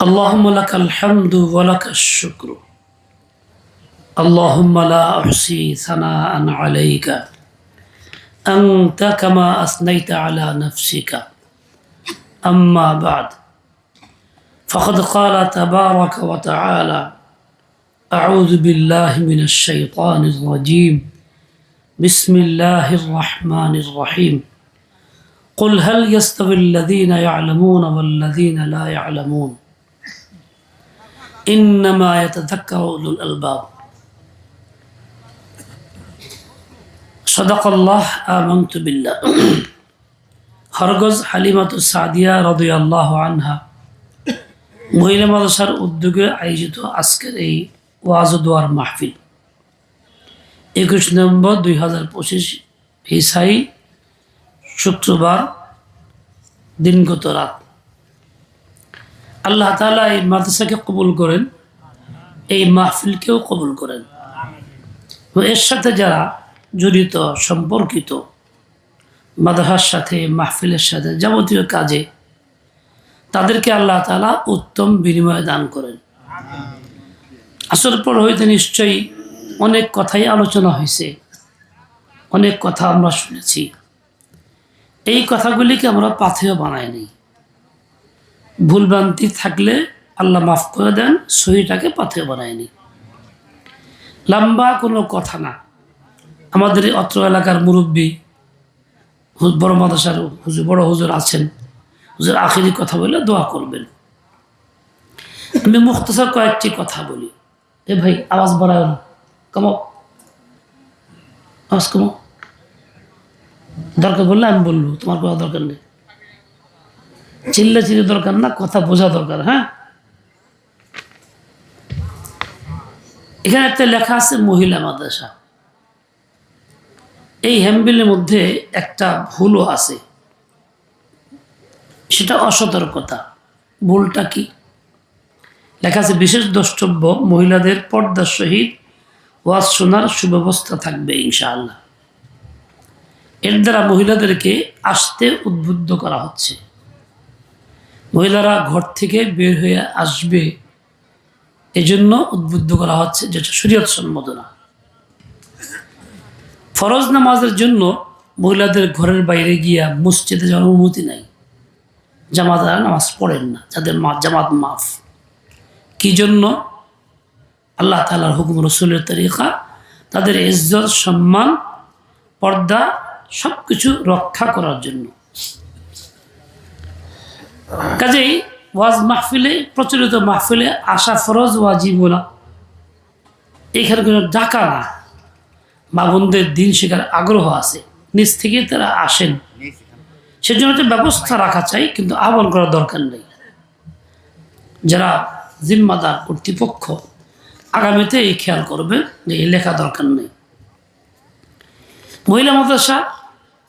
اللهم لك الحمد ولك الشكر. اللهم لا أحصي ثناء عليك. أنت كما أثنيت على نفسك. أما بعد فقد قال تبارك وتعالى أعوذ بالله من الشيطان الرجيم. بسم الله الرحمن الرحيم. قل هل يستوي الذين يعلمون والذين لا يعلمون؟ إنما يتذكر أولو الألباب صدق الله آمنت بالله হরগজ হালিমাতু সাদিয়া রদিয়াল্লাহ আনহা মহিলা মাদ্রাসার উদ্যোগে আয়োজিত আজকের এই ওয়াজ দোয়ার মাহফিল একুশ নভেম্বর দুই হাজার পঁচিশ হিসাই শুক্রবার দিনগত রাত আল্লাহ তালা এই মাদ্রাসাকে কবুল করেন, এই মাহফিলকেও কবুল করেন। এর সাথে যারা জড়িত, সম্পর্কিত মাদ্রাসার সাথে, মাহফিলের সাথে যাবতীয় কাজে, তাদেরকে আল্লাহ তালা উত্তম বিনিময় দান করেন। আসল পর হইতে নিশ্চয়ই অনেক কথাই আলোচনা হয়েছে অনেক কথা আমরা শুনেছি। এই কথাগুলিকে আমরা পাথেয় বানাইনি ভুলভ্রান্তি থাকলে আল্লাহ মাফ করে দেন, সহিটাকে পাথেয় বানায়নি লম্বা কোনো কথা না। আমাদের অত্র এলাকার মুরব্বী বড় মাদাসার হুজুর, বড় হুজুর আছেন। হুজুর আখেরি কথা বলে দোয়া করবেন। আমি মুখতসর কয়েকটি কথা বলি। এ ভাই, আওয়াজ বাড়ায় না। আওয়াজ কমাও দরকার বললে আমি বলব, তোমার কথা দরকার নেই। চিল্লা চিল্লি দরকার না, কথা বোঝা দরকার হ্যাঁ? এখানে একটা লেখা আছে মহিলা মাদ্রাসা। এই হ্যাম্বিলের মধ্যে একটা ভুলও আছে। সেটা অসতর্কতা। ভুলটা কি? লেখা আছে, বিশেষ দ্রষ্টব্য, মহিলাদের পর্দার সহিত ওয়াজ শোনার সুব্যবস্থা থাকবে, ইনশাআল্লাহ। এর দ্বারা মহিলাদেরকে আসতে উদ্বুদ্ধ করা হচ্ছে। মহিলারা ঘর থেকে বের হয়ে আসবে এজন্য উদ্বুদ্ধ করা হচ্ছে যেটা শরীয়ত সম্মত না ফরজ নামাজের জন্য মহিলাদের ঘরের বাইরে গিয়া মসজিদে যাওয়ার অনুমতি নাই। জামাতারা নামাজ পড়েন না, যাদের মা জামাত মাফ। কি জন্য? আল্লাহ তালার হুকুম রসুলের তরিকা, তাদের ইজ্জত, সম্মান, পর্দা সব কিছু রক্ষা করার জন্য। কাজেই ওয়াজ মাহফিলে, প্রচলিত মাহফিলে আসা ফরজ ওয়াজিব না এখানে কোনো ডাকা না। মা বোনদের দিন শেখার আগ্রহ আছে। নিজ থেকে তারা আসেন। সেজন্য একটা ব্যবস্থা রাখা চাই, কিন্তু আহ্বান করার দরকার নেই। যারা জিম্মাদার কর্তৃপক্ষ, আগামীতে এই খেয়াল করবে যে এই লেখা দরকার নেই। মহিলা মাদ্রাসা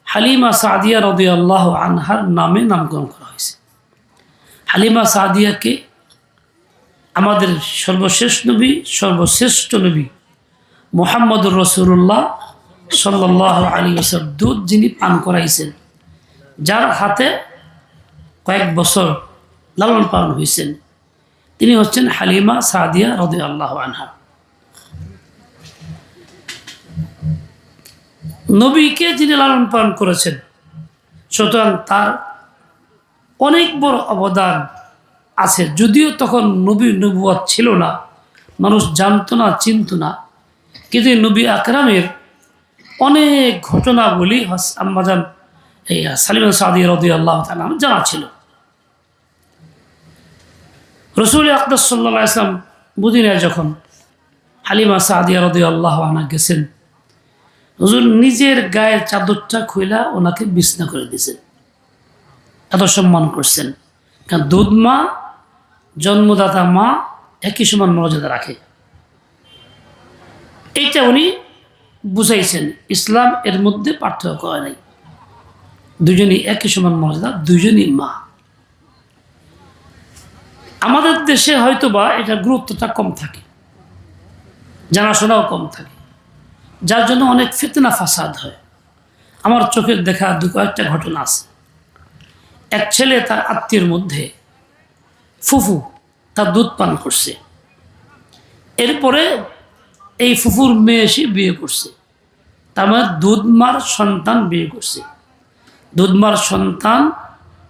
হালিমা সাদিয়া রদি আল্লাহ আনহার নামে নামকরণ করা। হালিমা সাদিয়াকে আমাদের সর্বশেষ নবী, সর্বশ্রেষ্ঠ নবী মোহাম্মদুর রসুল্লাহ সাল্লাহ আলী ওসব দুধ যিনি পান করাইছেন, যার হাতে কয়েক বছর লালন পালন হয়েছেন, তিনি হচ্ছেন হালিমা সাদিয়া রদে আল্লাহ আনহা। নবীকে যিনি লালন পালন করেছেন, সুতরাং তার অনেক বড় অবদান আছে। যদিও তখন নবী নবুয়াত ছিল না, মানুষ জানতো না, চিনত না। কিন্তু নবী আকরামের অনেক ঘটনাগুলি আম্মাজান এই সালিম সাদি রদি আল্লাহ তালা জানা ছিল। রসুল আকদাস সাল্লা ইসলাম বুদিনায় যখন হালিমা সাদিয়া রদি আল্লাহ আনা গেছেন, হুজুর নিজের গায়ের চাদরটা খুইলা ওনাকে বিছনা করে দিয়েছেন। এত সম্মান করছেন। কারণ দুধ মা, জন্মদাতা মা একই সমান মর্যাদা রাখে। এইটা উনি বুঝাইছেন, ইসলাম এর মধ্যে পার্থক্য করে নাই। দুজনই একই সমান মর্যাদা, দুজনই মা। আমাদের দেশে হয়তো বা এটার গুরুত্বটা কম থাকে, জানাশোনাও কম থাকে। যার জন্য অনেক ফিতনা ফাসাদ হয়। আমার চোখের দেখা দু কয়েকটা ঘটনা আছে। এক ছেলে তার আত্মীয়ের মধ্যে ফুফু তার দুধ পান করছে। এরপরে এই ফুফুর মেয়ে এসে বিয়ে করছে। তার মানে দুধমার সন্তান বিয়ে করছে। দুধমার সন্তান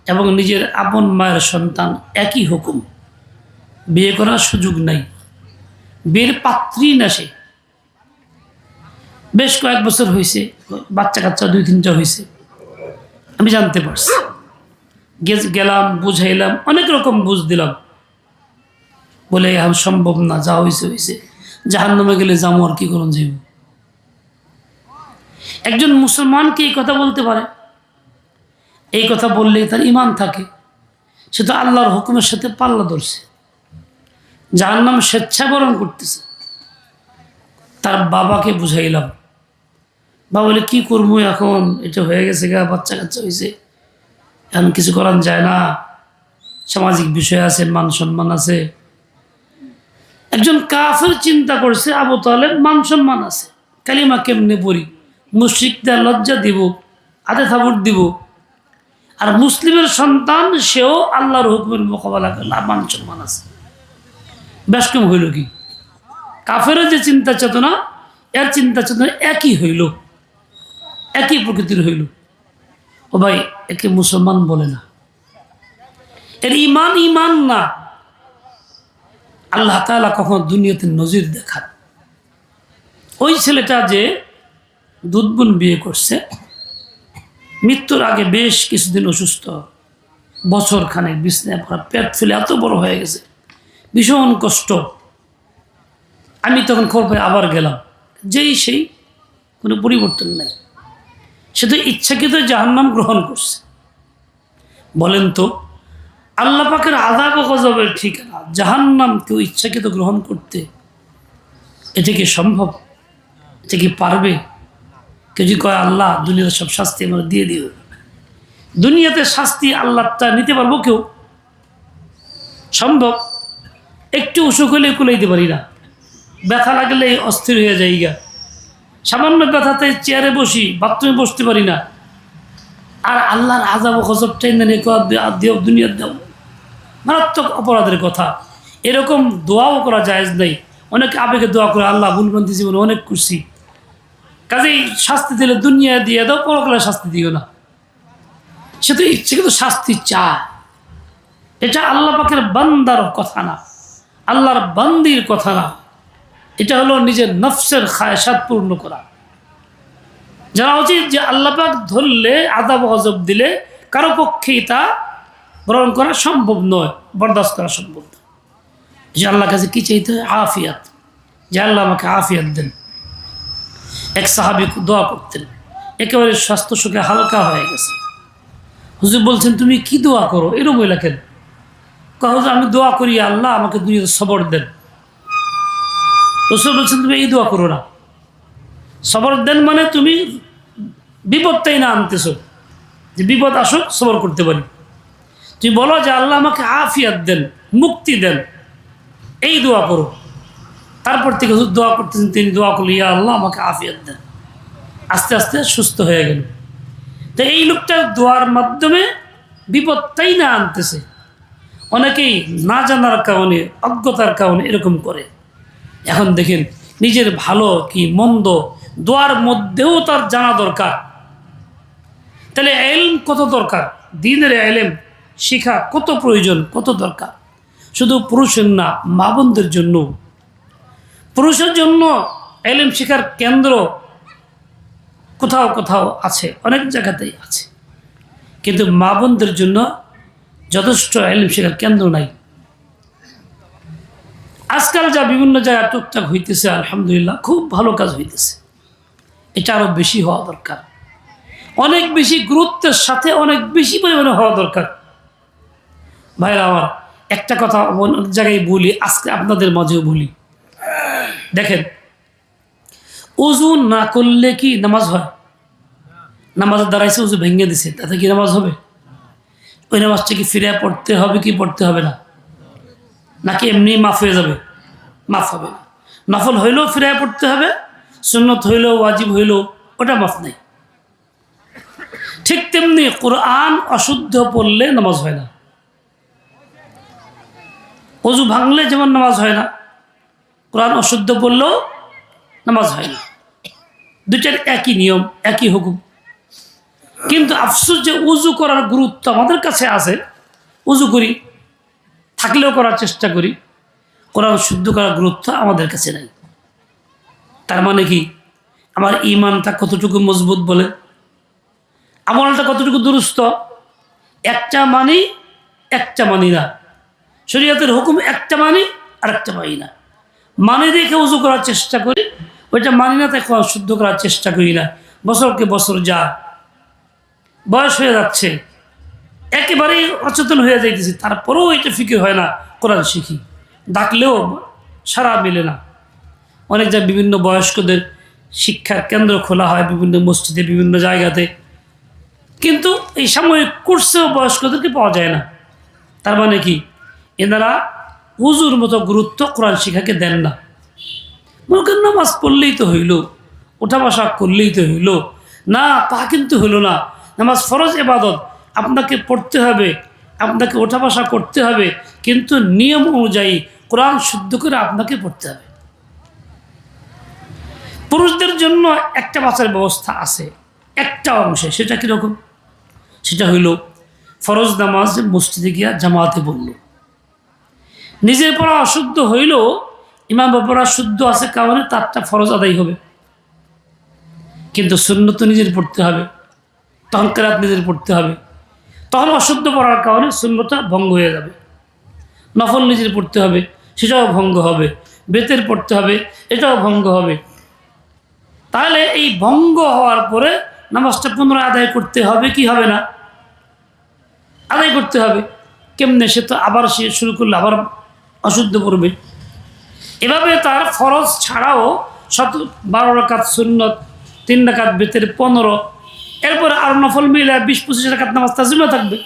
এবং নিজের আপন মায়ের সন্তান একই হুকুম। বিয়ে করার সুযোগ নাই। বিয়ের পাত্রী না সে। বেশ কয়েক বছর হয়েছে বাচ্চা কাচ্চা দুই তিনটা হয়েছে আমি জানতে পারছি। গেলাম, বুঝাইলাম, অনেক রকম বুঝ দিলাম। বলে এখন সম্ভব না, যা হয়েছে হয়েছে জাহান নামে গেলে যাব আর কি করুন যাইব? একজন মুসলমান কি এই কথা বলতে পারে? এই কথা বললে তার ইমান থাকে। সে তো আল্লাহর হুকুমের সাথে পাল্লা ধরছে। যার নাম স্বেচ্ছাবরণ করতেছে। তার বাবাকে বুঝাইলাম। বাবা বলে, কী করব এখন? এটা হয়ে গেছে গা বাচ্চা কাচ্চা হয়েছে এখন কিছু করান যায় না। সামাজিক বিষয় আছে, মান সম্মান আছে। একজন কাফের চিন্তা করছে, আবু তালেব মান সম্মান আছে। কালিমা কেমনে পড়ি? মুশ্রিকদের লজ্জা দিব হাতে থাবুর দিব। আর মুসলিমের সন্তান, সেও আল্লাহর হুকুমের মোকাবেলা করলে মান সম্মান আছে। বেশ কম হইল কি? কাফেরও যে চিন্তা চেতনা, এর চিন্তা চেতনা একই হইল। একই প্রকৃতির হইল। ও ভাই, একে মুসলমান বলে না। এর ইমান ইমান না। আল্লাহ তালা কখনো দুনিয়াতে নজির দেখান। ওই ছেলেটা যে দুধবুন বিয়ে করছে, মৃত্যুর আগে বেশ কিছুদিন অসুস্থ বছর খানেক বিছনায় পড়া, পেট ফুলে এত বড় হয়ে গেছে, ভীষণ কষ্ট। আমি তখন খবর পাই আবার গেলাম। যেই সেই কোনো পরিবর্তন নেই। সে তো ইচ্ছাকৃত জাহান্নাম গ্রহণ করছে। বলেন তো, আল্লাহ পাকের আদাব গজবের ঠিকানা, জাহান্নাম কেউ ইচ্ছাকৃত গ্রহণ করতে এটা কি সম্ভব? এটা কি পারবে? কেউ যদি কয়, আল্লাহ, দুনিয়াতে সব শাস্তি আমরা দিয়ে দিও। দুনিয়াতে শাস্তি আল্লাহটা নিতে পারব কেউ? সম্ভব? একটু অসুখ হলে কুলাইতে পারি না। ব্যথা লাগলে অস্থির হয়ে যাই গা সামান্য ব্যথাতে চেয়ারে বসি বাথরুমে বসতে পারি না। আর আল্লাহর আজাব খসবটাই না দেও দুনিয়ার দেও। মারাত্মক অপরাধের কথা। এরকম দোয়াও করা যায় নেই। অনেক আবেগে দোয়া করে, আল্লাহ ভুলবন্দি জীবনে অনেক খুশি কাজেই শাস্তি দিলে দুনিয়া দিয়ে দাও, পরকালে শাস্তি দিও না। সে তো ইচ্ছে, কিন্তু শাস্তি চায়। এটা আল্লাহ পাকের বান্দার কথা না। আল্লাহর বান্দির কথা না। এটা হলো নিজের নফসের খায়সাত পূর্ণ করা। জানা উচিত যে আল্লাহ পাক ধরলে আদাব হজব দিলে কারও পক্ষেই তা গ্রহণ করা সম্ভব নয়, বরদাস্ত করা সম্ভব নয়। যে আল্লাহ কাছে কি চাইতে হয়? আফিয়াত। যে আল্লাহ আমাকে আফিয়াত দেন। এক সাহাবি দোয়া করতেন। একেবারে স্বাস্থ্য সুখে হালকা হয়ে গেছে। হুজুর বলছেন, তুমি কি দোয়া করো? এরকম লেখেন হুজুর, আমি দোয়া করি, আল্লাহ আমাকে দুনিয়াতে সবর দেন। রসুল বলছেন, তুমি এই দোয়া করো না। সবর দেন মানে তুমি বিপদটাই না আনতেছো। যে বিপদ আসুক, সবর করতে পারি। তুমি বলো যে, আল্লাহ আমাকে আফিয়াত দেন, মুক্তি দেন। এই দোয়া করো। তারপর থেকে হুজুর দোয়া করতেছেন, তিনি দোয়া করল ইয়া আল্লাহ আমাকে আফিয়াত দেন। আস্তে আস্তে সুস্থ হয়ে গেল। তো এই লোকটার দোয়ার মাধ্যমে বিপদটাই না আনতেছে। অনেকেই না জানার কারণে, অজ্ঞতার কারণে এরকম করে। এখন দেখেন, নিজের ভালো কি মন্দ, দোয়ার মধ্যেও তার জানা দরকার। তাহলে এলম কত দরকার? দিনের এলেম শিখা কত প্রয়োজন, কত দরকার? শুধু পুরুষের না মা বোনদের জন্য। পুরুষের জন্য এলেম শিখার কেন্দ্র কোথাও কোথাও আছে, অনেক জায়গাতেই আছে। কিন্তু মা বোনদের জন্য যথেষ্ট এলেম শেখার কেন্দ্র নাই। আজকাল যা বিভিন্ন জায়গায় টুকটাক হইতেছে, আলহামদুলিল্লাহ, খুব ভালো কাজ হইতেছে। এটা আরও বেশি হওয়া দরকার। অনেক বেশি গুরুত্বের সাথে অনেক বেশি পরিমাণে হওয়া দরকার। ভাইরা আমার, একটা কথা অনেক জায়গায় বলি, আজকে আপনাদের মাঝেও বলি। দেখেন, উজু না করলে কি নামাজ হয়? নামাজের দাঁড়াইছে উজু ভেঙে দিছে, তাতে কি নামাজ হবে? ওই নামাজটা কি ফিরে পড়তে হবে কি পড়তে হবে না? নাকি এমনি মাফ হয়ে যাবে? মাফ হবে নফল হইলেও ফিরে পড়তে হবে, সুন্নত হইলেও ওয়াজিব হইলেও ওটা মাফ নেই। ঠিক তেমনি কোরআন অশুদ্ধ পড়লে নামাজ হয় না। অজু ভাঙলে যেমন নামাজ হয় না, কোরআন অশুদ্ধ পড়লেও নামাজ হয় না। দুটার একই নিয়ম, একই হুকুম। কিন্তু আফসোস যে উজু করার গুরুত্ব আমাদের কাছে আছে উজু করি। থাকলেও করার চেষ্টা করি। কোরআন শুদ্ধ করার গুরুত্ব আমাদের কাছে নাই। তার মানে কি? আমার ইমানটা কতটুকু মজবুত বলে? আমলটা কতটুকু দুরুস্ত? একটা মানি একটা মানি না। শরীয়তের হুকুম একটা মানি আর একটা মানি না। মানে দেখে উজু করার চেষ্টা করি? ওইটা মানি না তাকে শুদ্ধ করার চেষ্টা করি না। বছরকে বছর যা। বয়স হয়ে যাচ্ছে। একেবারেই অচেতন হয়ে যাইতেছি। তারপরেও এটা ফিকির হয় না কোরআন শিখি। ডাকলেও সারা মেলে না। অনেক যা বিভিন্ন বয়স্কদের শিক্ষার কেন্দ্র খোলা হয় বিভিন্ন মসজিদে, বিভিন্ন জায়গাতে। কিন্তু এই সাময়িক কোর্সেও বয়স্কদেরকে পাওয়া যায় না। তার মানে কি? এনারা উজুর মতো গুরুত্ব কোরআন শিক্ষাকে দেন না। করেন নামাজ পড়লেই তো হইল ওঠা বসা করলেই তো হইল। না, তা কিন্তু হইল না। নামাজ ফরজ এবাদত আপনাকে পড়তে হবে, আপনাকে ওঠা বসা করতে হবে, কিন্তু নিয়ম অনুযায়ী কোরআন শুদ্ধ করে আপনাকে পড়তে হবে। পুরুষদের জন্য একটা বাঁচার ব্যবস্থা আছে, একটা অংশে, সেটা কীরকম? সেটা হইল, ফরজ নামাজ মসজিদে গিয়া জামাতে বলল নিজের পড়া অশুদ্ধ হইল, ইমাম বাবারা শুদ্ধ আছে কারণে তারটা ফরজ আদায় হবে। কিন্তু শূন্য তো নিজের পড়তে হবে তখন নিজের পড়তে হবে। তখন অশুদ্ধ পড়ার কারণে শূন্যটা ভঙ্গ হয়ে যাবে। নফল নিজের পড়তে হবে, সেটাও ভঙ্গ হবে। বেতের পড়তে হবে, এটাও ভঙ্গ হবে। তাহলে এই ভঙ্গ হওয়ার পরে নামাজটা পুনরায় আদায় করতে হবে কি হবে না? আদায় করতে হবে। কেমনে সে তো আবার সে শুরু করলে আবার অশুদ্ধ করবে এভাবে তার ফরজ ছাড়াও শত, বারো রাকাত সুন্নত, তিন রাকাত বেতের পনেরো এরপরে আর নফল মিলে বিশ পঁচিশ রাকাত নামাজ তার জিম্মা থাকবে।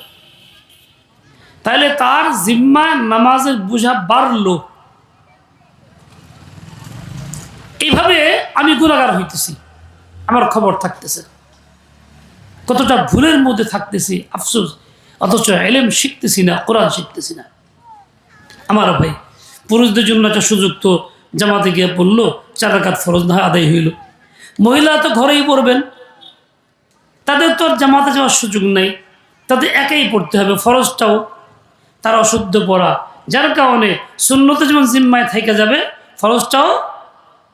তাহলে তার জিম্মা নামাজের বোঝা বাড়লো। এইভাবে আমি গুণাগার হইতেছি। আমার খবর থাকতেছে। কতটা ভুলের মধ্যে থাকতেছি, আফসোস। অথচ এলেম শিখতেছি না, কোরআন শিখতেছি না। আমার ভাই, পুরুষদের জন্য একটা সুযোগ তো জামাতে গিয়ে পড়ল চার রাকাত ফরজ না আদায় হইল। মহিলা তো ঘরেই পড়বেন তাদের তো আর জামাতে যাওয়ার সুযোগ নেই। তাদের একাই পড়তে হবে, ফরজটাও তারা অশুদ্ধ পড়া। যার কারণে শূন্যতে যেমন জিম্মায় থেকে যাবে, ফরজটাও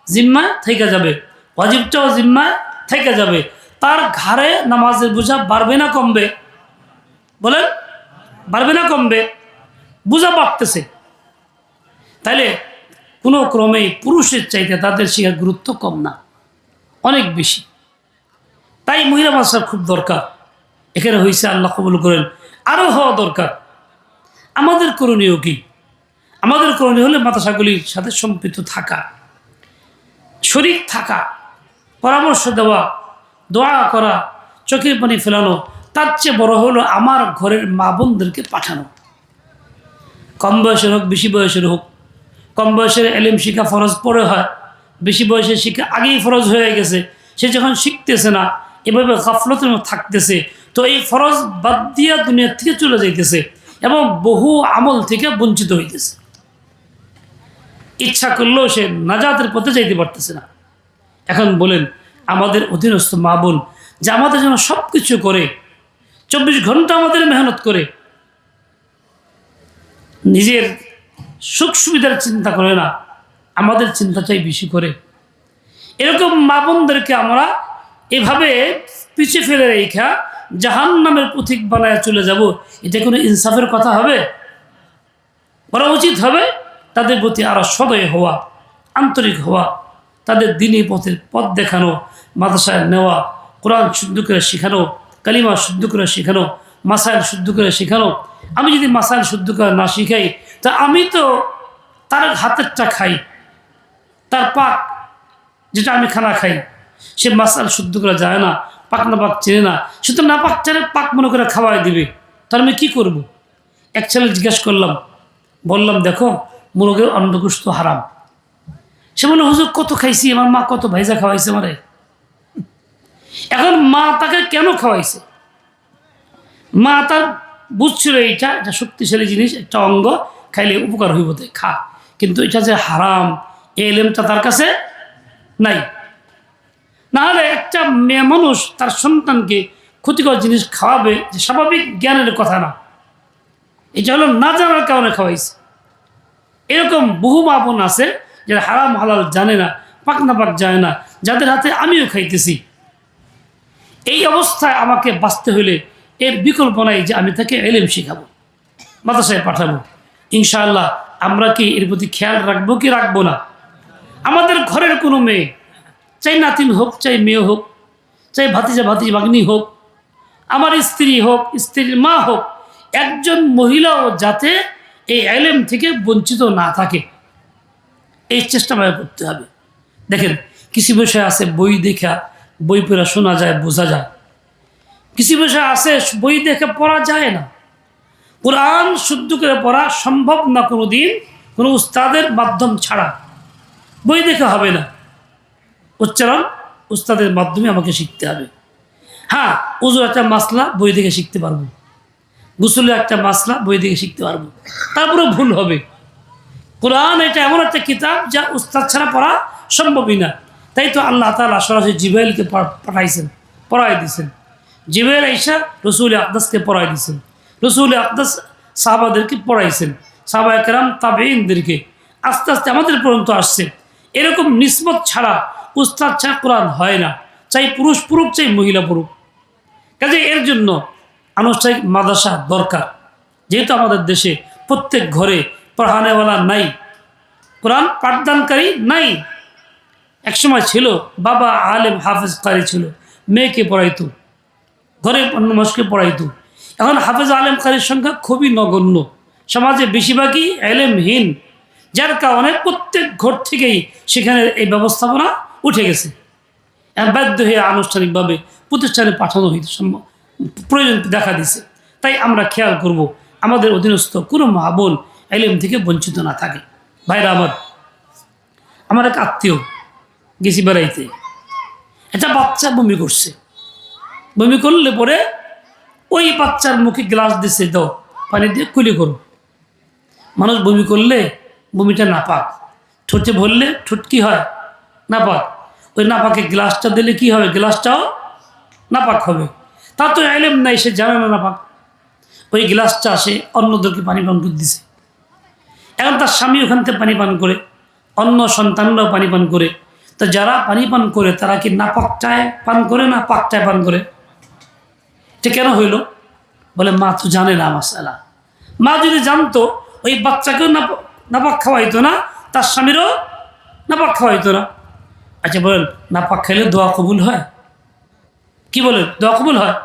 জিম্মা থেকে যাবে অজিবটাও জিম্মায় থেকে যাবে। তার ঘাড়ে নামাজের বোঝা বাড়বে না কমবে? বলেন, বাড়বে না কমবে? বোঝা বাড়তেছে। তাইলে কোনো ক্রমেই পুরুষের চাইতে তাদের শিখার গুরুত্ব কম না, অনেক বেশি। তাই মহিলা মাসার খুব দরকার। এখানে হয়েছে আল্লাহ কবুল করেন। আরও হওয়া দরকার। আমাদের করণীয় কি? আমাদের করণীয় হলে মাতাসাগুলির সাথে সম্পৃক্ত থাকা। শরিক থাকা, পরামর্শ দেওয়া, দোয়া করা, চোখের পানি ফেলানো, তার চেয়ে বড় হলো আমার ঘরের মা বোনদেরকে পাঠানো। কম বয়সের হোক, বেশি বয়সের হোক। কম বয়সের এলিম শিক্ষা ফরজ পড়ে হয়। বেশি বয়সের শিক্ষা আগেই ফরজ হয়ে গেছে। সে যখন শিখতেছে না এভাবে গাফলতের থাকতেছে। তো এই ফরজ বাদ দিয়া দুনিয়ার থেকে চলে যাইতেছে এবং বহু আমল থেকে বঞ্চিত হইতেছে। ইচ্ছা করলেও সে নাজাতের পথে যাইতে পারতেছে না। এখন বলেন, আমাদের অধীনস্থ মা বোন যে আমাদের জন্য সব কিছু করে, চব্বিশ ঘণ্টা আমাদের মেহনত করে, নিজের সুখ সুবিধার চিন্তা করে না, আমাদের চিন্তাটাই বেশি করে। এরকম মা বোনদেরকে আমরা এভাবে পিছিয়ে ফেলে রেখা জাহান নামের পথিক বানায় চলে যাব। এটা কোনো ইনসাফের কথা হবে? করা উচিত হবে, তাদের প্রতি আরও সদয় হওয়া, আন্তরিক হওয়া, তাদের দিনী পথের পথ দেখানো, মাদ্রাসায় নেওয়া, কোরআন শুদ্ধ করে শেখানো, কালিমা শুদ্ধ করে শেখানো, মাসাইল শুদ্ধ করে শেখানো। আমি যদি মাসাইল শুদ্ধ করে না শিখাই, তা আমি তো তার হাতেরটা খাই, তার পাক যেটা আমি খানা খাই। সে মাসাল শুদ্ধ করে যায় না, পাক না পাক চেনে না। তো না পাক চেনে, পাক মনে করে খাওয়াই দিবে। তাহলে আমি কী করব? এক ছেলে জিজ্ঞেস করলাম, বললাম, দেখো, মুরগের অন্নগুস্ত হারাম। সে বলে হুজুর, কত খাইছি? আমার মা কত ভাইজা খাওয়াইছে আমারে? এখন মা তাকে কেন খাওয়াইছে? মা তার বুঝছিল এইটা একটা শক্তিশালী জিনিস, একটা অঙ্গ, খাইলে উপকার হইব খা। কিন্তু এটা যে হারাম এলেমটা তার কাছে নাই। নাহলে একটা মেয়ে মানুষ তার সন্তানকে ক্ষতিকর জিনিস খাওয়াবে, যে স্বাভাবিক জ্ঞানের কথা না। এটা হলো না জানার কারণে খাওয়াইছে এরকম বহু বোন আছে, যারা হারাম হালাল জানে না, পাক না পাক জানে না, যাদের হাতে আমিও খাইতেছি। এই অবস্থায় আমাকে বাঁচতে হলে এর বিকল্প নাই যে আমি তাকে এলেম শিখাবো, মাদ্রাসায় পাঠাবো। ইনশাআল্লাহ আমরা কি এর প্রতি খেয়াল রাখব কি রাখব না? আমাদের ঘরের কোনো মেয়ে চাই নাতিন হোক, চাই মেয়ে হোক, চাই ভাতিজা, ভাতিজ, ভাগ্নি হোক, আমার স্ত্রী হোক, স্ত্রীর মা হোক, একজন মহিলাও যাতে এই এলেম থেকে বঞ্চিত না থাকে। এই চেষ্টা আমাদের করতে হবে। দেখেন কিছু বিষয় আছে, বই দেখা, বই পড়া শোনা যায়, বোঝা যায়। কিছু বিষয় আছে, বই দেখে পড়া যায় না। কোরআন শুদ্ধ করে পড়া সম্ভব না কোনো দিন কোনো উস্তাদের মাধ্যম ছাড়া। বই দেখে হবে না। উচ্চারণ উস্তাদের মাধ্যমে আমাকে শিখতে হবে। হ্যাঁ উজুর একটা মাসলা, বই দেখে শিখতে পারব। গুসলের একটা মাসলা, বই দেখে শিখতে পারব। তারপরে ভুল হবে। কোরআন এটা এমন একটা কিতাব যা উস্তাদ ছাড়া পড়া সম্ভবই না। তাই তো আল্লাহ তালা সরাসরি জিবাইলকে পাঠাইছেন, পড়াই দিয়েছেন জিবাইল আইসা রসুল আকদাসকে পড়াই দিয়েছেন রসুল আকদাস সাহাবাদেরকে পড়াইছেন। সাহাবা একরাম তাবেইনদেরকে আস্তে আস্তে আমাদের পর্যন্ত আসছে। এরকম নিসবত ছাড়া উস্তাদ ছাড়া কোরআন হয় না। চাই পুরুষ পুরুষ চাই মহিলা পুরুষ কাজে এর জন্য আনুষ্ঠানিক মাদ্রাসা দরকার। যেহেতু আমাদের দেশে প্রত্যেক ঘরে পড়ানেওয়ালা নাই, কোরআন পাঠদানকারী নাই। একসময় ছিল, বাবা আলেম হাফেজ কারি ছিল, মেয়েকে পড়াইতো, ঘরে অন্য মানুষকে পড়াইতো। এখন হাফেজ আলেম কারির সংখ্যা খুবই নগণ্য। সমাজে বেশিরভাগই এলেমহীন যার কারণে প্রত্যেক ঘর থেকেই সেখানে এই ব্যবস্থাপনা উঠে গেছে। বাধ্য হয়ে আনুষ্ঠানিকভাবে প্রতিষ্ঠানে পাঠানো হইতে সম্ভব। প্রয়োজন দেখা দিছে তাই আমরা খেয়াল করব, আমাদের অধীনস্থ কোনো মা বোন এলেম থেকে বঞ্চিত না থাকে। ভাইরা আমার আমার এক আত্মীয় গেছি বেড়াইতে। একটা বাচ্চা বমি করছে। বমি করলে পরে ওই বাচ্চার মুখে গ্লাস দিছে, দাও, পানি দিয়ে কুলি করো। মানুষ বমি করলে বমিটা না পাক। ঠোঁটে ভরলে ঠোঁট কি হয়? না পাক ওই নাপাকে গ্লাসটা দিলে কি হবে? গ্লাসটাও না পাক হবে। তা তো এলেম নাই, সে জানে না নাপাক। ওই গ্লাসটা আসে অন্যদেরকে পানি পান করে দিছে। এখন তার স্বামী ওখান থেকে পানি পান করে, অন্য সন্তানরাও পানি পান করে। তো যারা পানি পান করে, তারা কি না পাকটায় পান করে না পাকটায় পান করে? এটা কেন হইল? বলে, মা তো জানে না মাসালা। মা যদি জানতো, ওই বাচ্চাকেও না নাপাক খাওয়াইতো না, তার স্বামীরও নাপাক খাওয়াইতো না। আচ্ছা বলেন নাপাক খাইলে দোয়া কবুল হয়? কি বলেন, দোয়া কবুল হয়?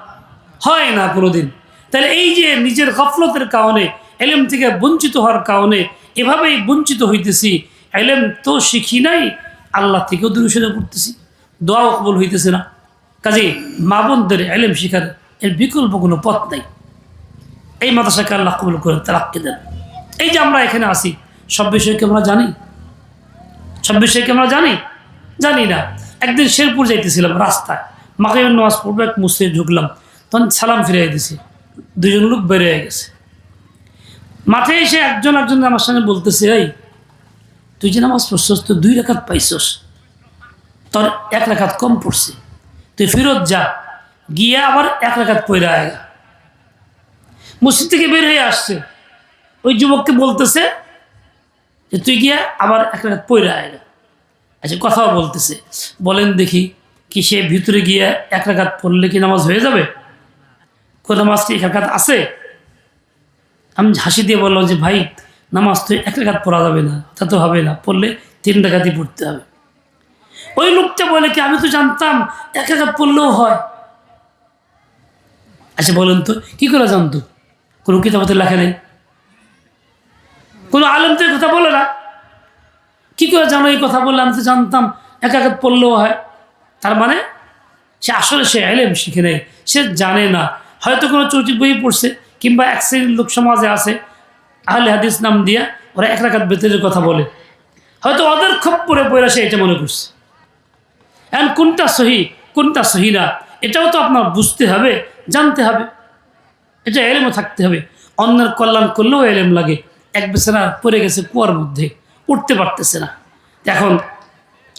হয় না কোনোদিন। তাহলে এই যে নিজের গফলতের কারণে, এলেম থেকে বঞ্চিত হওয়ার কারণে এভাবেই বঞ্চিত হইতেছি, এলেম তো শিখি নাই, আল্লাহ থেকেও দূরে পড়তেছি, দোয়াও কবুল হইতেছে না। কাজে মা বোনদের এলেম শিখার এর বিকল্প কোনো পথ নাই। এই মাদ্রাসাকে আল্লাহ কবুল করে তালাক্কে দেন। এই যে আমরা এখানে আসি সব বিষয়কে আমরা জানি? সব বিষয়কে আমরা জানি? জানি না। একদিন শেরপুর যাইতেছিলাম, রাস্তায়। মাকে নামাজ পড়ব, এক মসজিদে ঢুকলাম। তখন সালাম ফিরিয়ে দিছি। দুজন লোক বেড়ে গেছে। মাঠে এসে একজন একজন আমার সঙ্গে বলতেছে, এই, তুই যে নামাজ পড়ছস তো দুই রেখাত পাইছস। তোর এক রেখাত কম পড়ছে। তুই ফেরত যা। গিয়ে আবার এক রেখাত পয়রা আয়গা মসজিদ থেকে বের হয়ে আসছে। ওই যুবককে বলতেছে যে, তুই গিয়া আবার এক রেখাত পয়রা আয়গা আচ্ছা কথাও বলতেছে। বলেন দেখি, কি সে ভিতরে গিয়ে এক রেখাত পড়লে কি নামাজ হয়ে যাবে? কোন নামাজ কি এক রেখাত আছে? আমি হাসি দিয়ে বললাম যে, ভাই, নামাজ তো এক রেখাত পড়া যাবে না, তা তো হবে না, পড়লে তিন রেখাতই পড়তে হবে। ওই লোকটা বলে কি, আমি তো জানতাম এক রেখাত পড়লেও হয়। আচ্ছা বলেন তো, কী করে জানতো? কোনো কিতাবতে লেখা নেই? কোনো আলম তো কথা বলে না? কী করে জানো এই কথা বললে? আমি তো জানতাম এক একাত পড়লেও হয়। তার মানে সে আসলে সে এলেম শিখে নেই সে জানে না। হয়তো কোনো চৌচিক বই পড়ছে, কিংবা এক শ্রেণির লোক সমাজে আছে, আহলে হাদিস নাম দিয়া, ওরা এক রাখাত বেতনের কথা বলে। হয়তো ওদের খপ পরে পড়ে সে এটা মনে করছে। এখন কোনটা সহি কোনটা সহি না, এটাও তো আপনার বুঝতে হবে, জানতে হবে। এটা এলেমও থাকতে হবে। অন্যের কল্যাণ করলেও এলেম লাগে। এক বেচারা পড়ে গেছে কুয়ার মধ্যে। উঠতে পারতেছে না। এখন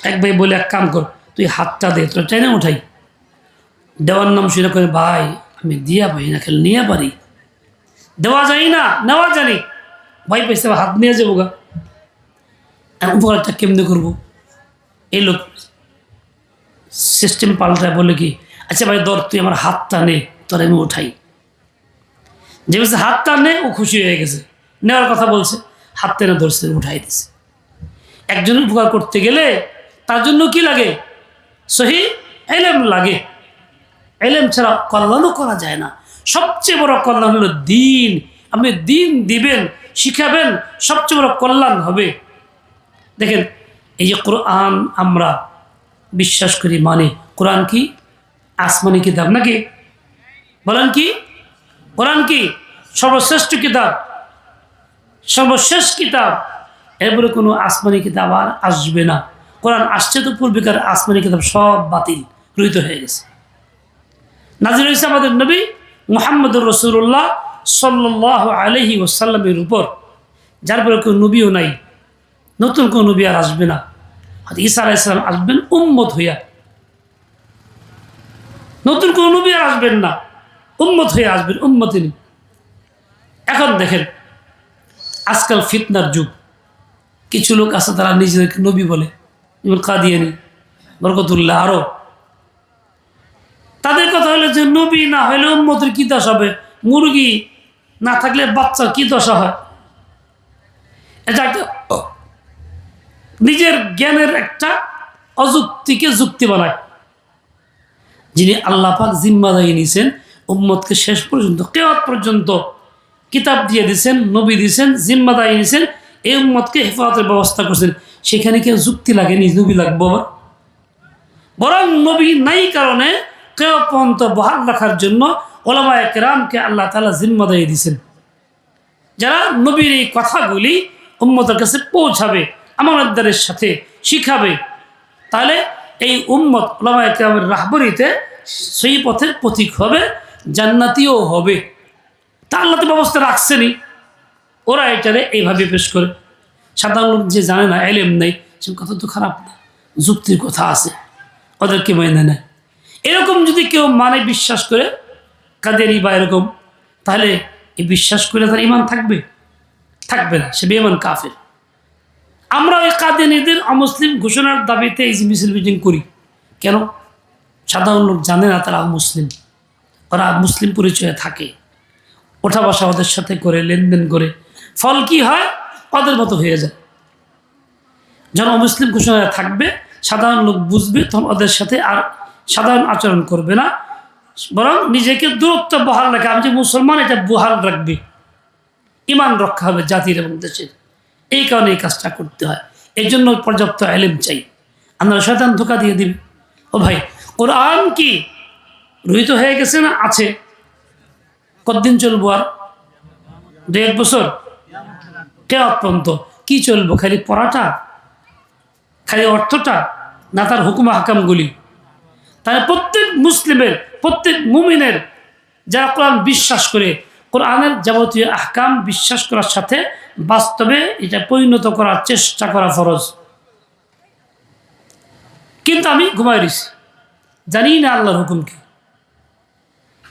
এক ভাই বলে, এক কাম কর, তুই হাতটা দে, তোর চাই না উঠাই। দেওয়ার নাম শুনে করে ভাই, আমি দিয়া পাই না, খেলে নিয়ে পারি। দেওয়া যায় না, নেওয়া জানি ভাই পয়সা হাত নিয়ে যাব গা। উপকারটা কেমনে করব? এই লোক সিস্টেম পাল্টায় বলে কি আচ্ছা ভাই দর তুই আমার হাতটা নে, তোর আমি উঠাই। যে বলছে, হাতটা নে, ও খুশি হয়ে গেছে। নেওয়ার কথা বলছে, হাত টেনে ধরছে, উঠাই দিছে। একজনের উপকার করতে গেলে তার জন্য কি লাগে? সহি এলেম লাগে। এলেম ছাড়া কল্যাণও করা যায় না। সবচেয়ে বড় কল্যাণ হলো দিন। আপনি দিন দিবেন, শিখাবেন, সবচেয়ে বড় কল্যাণ হবে। দেখেন, এই যে কোরআন আমরা বিশ্বাস করি মানে কোরআন কি? আসমানি কিতাব নাকি? বলেন কি? কোরআন কি? সর্বশ্রেষ্ঠ কিতাব। সর্বশেষ কিতাব। এরপরে কোনো আসমানি কিতাব আর আসবে না। কোরআন আসছে তো পূর্বিকার আসমানি কিতাব সব বাতিল গৃহীত হয়ে গেছে। নাজির হয়েছে আমাদের নবী মোহাম্মদুর রসুল্লাহ সাল্লাহ আলহি ওসাল্লামের উপর। যার পরে কেউ নবীও নাই, নতুন কোনো নবী আর আসবে না। ঈসা আলাইসালাম আসবেন উম্মত হইয়া। নতুন কোনো নবী আর আসবেন না, উম্মত হয়ে আসবেন উম্মতিনী। এখন দেখেন, আজকাল ফিতনার যুগ। কিছু লোক আছে তারা নিজেদেরকে নবী বলে, যেমন কাদিয়ানি, বরকতুল্লাহ, আরও। তাদের কথা হলো যে নবী না হলে উম্মতের কি দশা হবে? মুরগি না থাকলে বাচ্চার কি দশা হয়? এটা একটা নিজের জ্ঞানের একটা অযুক্তিকে যুক্তি বানায়। যিনি আল্লাহ পাক জিম্মাদারি নিয়েছেন উম্মতকে শেষ পর্যন্ত কেওয়াত পর্যন্ত কিতাব দিয়ে দিয়েছেন নবী দিয়েছেন জিম্মাদারি নিয়েছেন এই উম্মতকে হেফাজতের ব্যবস্থা করছেন। সেখানে কেউ যুক্তি লাগেনি নবী লাগবো আবার। বরং নবী নাই কারণে কেউ পর্যন্ত বহাল রাখার জন্য ওলামা একরামকে আল্লাহ তালা জিম্মাদারি দিয়েছেন। যারা নবীর এই কথাগুলি উম্মতের কাছে পৌঁছাবে, আমানতদারের সাথে শিখাবে, তাহলে এই উম্মত ওলামা একরামের রাহবরিতে সেই পথের প্রতীক হবে, জান্নাতিও হবে। তা আল্লাহ তো ব্যবস্থা রাখছেনই। ওরা এটারে এইভাবে পেশ করে। সাধারণ লোক যে জানে না, এলেম নেই, সে কথা তো খারাপ না। যুক্তির কথা আছে, ওদেরকে মেনে নেয়। এরকম যদি কেউ মানে বিশ্বাস করে কাদেরই বা এরকম, তাহলে এই বিশ্বাস করে তার ইমান থাকবে? থাকবে না, সে বেমান কাফের। আমরা ওই কাদিনীদের অমুসলিম ঘোষণার দাবিতে এই মিছিল মিটিং করি। কেন? সাধারণ লোক জানে না তারা মুসলিম ওরা মুসলিম পরিচয়ে থাকে। ওঠা বসা ওদের সাথে করে, লেনদেন করে। ফল কি হয়? ওদের মতো হয়ে যায়। যখন মুসলিম ঘোষণায় থাকবে, সাধারণ লোক বুঝবে, তখন ওদের সাথে আর সাধারণ আচরণ করবে না। বরং নিজেকে দূরত্ব বহাল রাখে। আমি যে মুসলমান, এটা বহাল রাখবে। ইমান রক্ষা হবে জাতির এবং দেশের। এই কারণে এই কাজটা করতে হয়। এই জন্য পর্যাপ্ত এলেম চাই। আপনারা শয়তান ধোকা দিয়ে দিবে। ও ভাই ওর কোরআন কি? রহিত হয়ে গেছে না আছে? কতদিন চলবো আর? দু এক বছর? কে অত্যন্ত কি চলবো, খালি পড়াটা? খালি অর্থটা? না তার হুকুম হাকামগুলি? তাহলে প্রত্যেক মুসলিমের, প্রত্যেক মুমিনের যারা কোরআন বিশ্বাস করে, কোরআনের যাবতীয় আহকাম বিশ্বাস করার সাথে বাস্তবে এটা পরিণত করার চেষ্টা করা ফরজ। কিন্তু আমি ঘুমাই রয়েছি জানি না আল্লাহর হুকুম কি।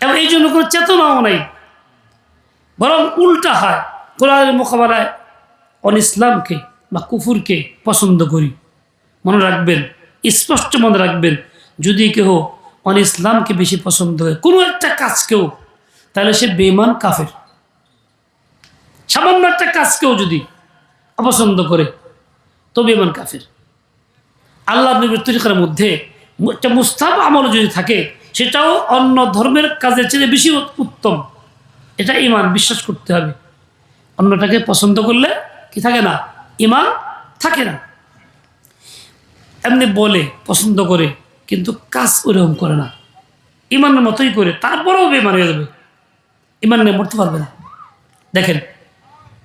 এবং এই জন্য কোনো চেতনাও নাই। বরং উল্টা হয়। কোরআনের মোকাবেলায় অন ইসলামকে বা কুফুরকে পছন্দ করি। মনে রাখবেন, স্পষ্ট মনে রাখবেন, যদি কেউ অন ইসলামকে বেশি পছন্দ করে, কোনো একটা কাজকেও তাহলে সে বেমান কাফের। সামান্য একটা কাজকেও যদি অপছন্দ করে, তো বেমান কাফের। আল্লাহ নবীর তরিকার মধ্যে একটা মুস্তাব আমল যদি থাকে, সেটাও অন্য ধর্মের কাজের চেয়ে বেশি উত্তম। এটা ইমান বিশ্বাস করতে হবে। অন্যটাকে পছন্দ করলে কি থাকে না? ইমান থাকে না। এমনি বলে, পছন্দ করে, কিন্তু কাজ ওরকম করে না। ইমানের মতোই করে, তারপরেও বেমান হয়ে যাবে। ইমান নিয়ে মরতে পারবে না। দেখেন,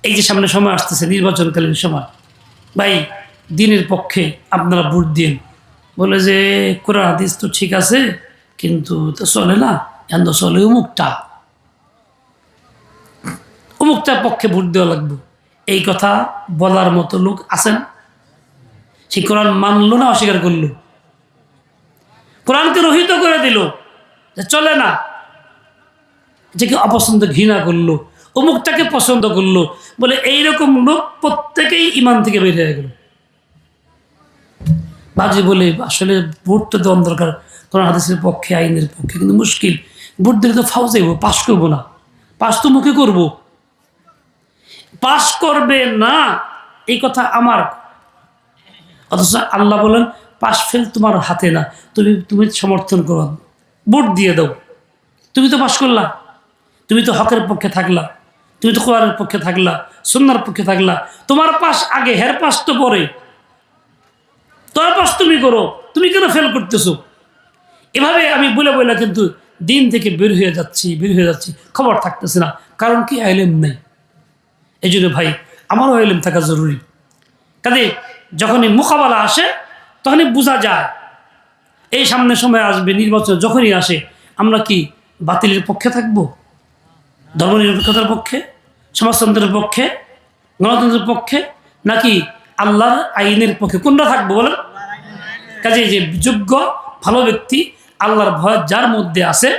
এই যে সামনে সময় আসতেছে, নির্বাচনকালীন সময়। ভাই, দিনের পক্ষে আপনারা ভোট দিন বলে যে, কোরআন হাদিস তো ঠিক আছে, কিন্তু তো চলে না। এখন তো চলে অমুকটা অমুকটার পক্ষে ভোট দেওয়া লাগবে। এই কথা বলার মতো লোক আছেন। সে কোরআন মানলো না, অস্বীকার করল। কোরআনকে রহিত করে দিল যে চলে না। যেকে অপছন্দ ঘৃণা করল, অমুকটাকে পছন্দ করল, বলে এইরকম লোক প্রত্যেকেই ইমান থেকে বের হয়ে গেল। বাজে বলে, আসলে ভোট তো দরকার। কোরআন হাদিসের পক্ষে, আইনের পক্ষে কিন্তু মুশকিল। ভোট দিলে তো ফাউ যাইব পাশ করব না। পাশ তো মুখে করব। পাশ করবে না, এই কথা আমার। অথচ আল্লাহ বলেন পাশ ফেল তোমার হাতে না, তুমি তুমি সমর্থন করো। ভোট দিয়ে দাও। তুমি তো পাশ করলা, তুমি তো হকের পক্ষে থাকলা, তুমি তো কোরআনের পক্ষে থাকলা সন্ন্যার পক্ষে থাকলা। তোমার পাশ আগে, হের পাশ তো পরে। তোমার পাশ তুমি করো, তুমি কেন ফেল করতেছো? এভাবে আমি বলে বলে কিন্তু দিন থেকে বের হয়ে যাচ্ছি, বের হয়ে যাচ্ছি, খবর থাকতেছে না। কারণ কি? আইলেম নেই। এই জন্য ভাই, আমারও আইলেম থাকা জরুরি। কাজে যখনই মোকাবেলা আসে, তখনই বোঝা যায়, এই সামনের সময় আসবে, নির্বাচন যখনই আসে, আমরা কি বাতিলের পক্ষে থাকব? ধর্মনিরপেক্ষতার পক্ষে? সমাজতন্ত্রের পক্ষে? গণতন্ত্রের পক্ষে? নাকি আল্লাহর আইনের পক্ষে? কোনটা থাকব বলেন? কাজে যে যোগ্য, ভালো ব্যক্তি আল্লাহর ভয় যার মধ্যে আছে,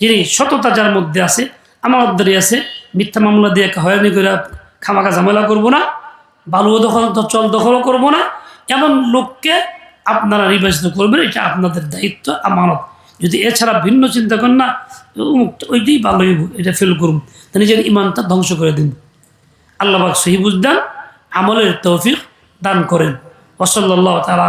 যিনি সততা যার মধ্যে আছে আমার ধরে আছে মিথ্যা মামলা দিয়ে হয়রানি করে খামাকা ঝামেলা করব না, বালুও দখল, চল দখলও করব না, এমন লোককে আপনারা নির্বাচিত করবেন, এটা আপনাদের দায়িত্ব, আমানত। যদি এছাড়া ভিন্ন চিন্তা করেন না ওইটাই ভালো এটা ফেল করুন। তা নিজের ইমানটা ধ্বংস করে দিন। আল্লাহ সহি বুঝদান আমলের তৌফিক দান করেন। ওসল্লাহ তালা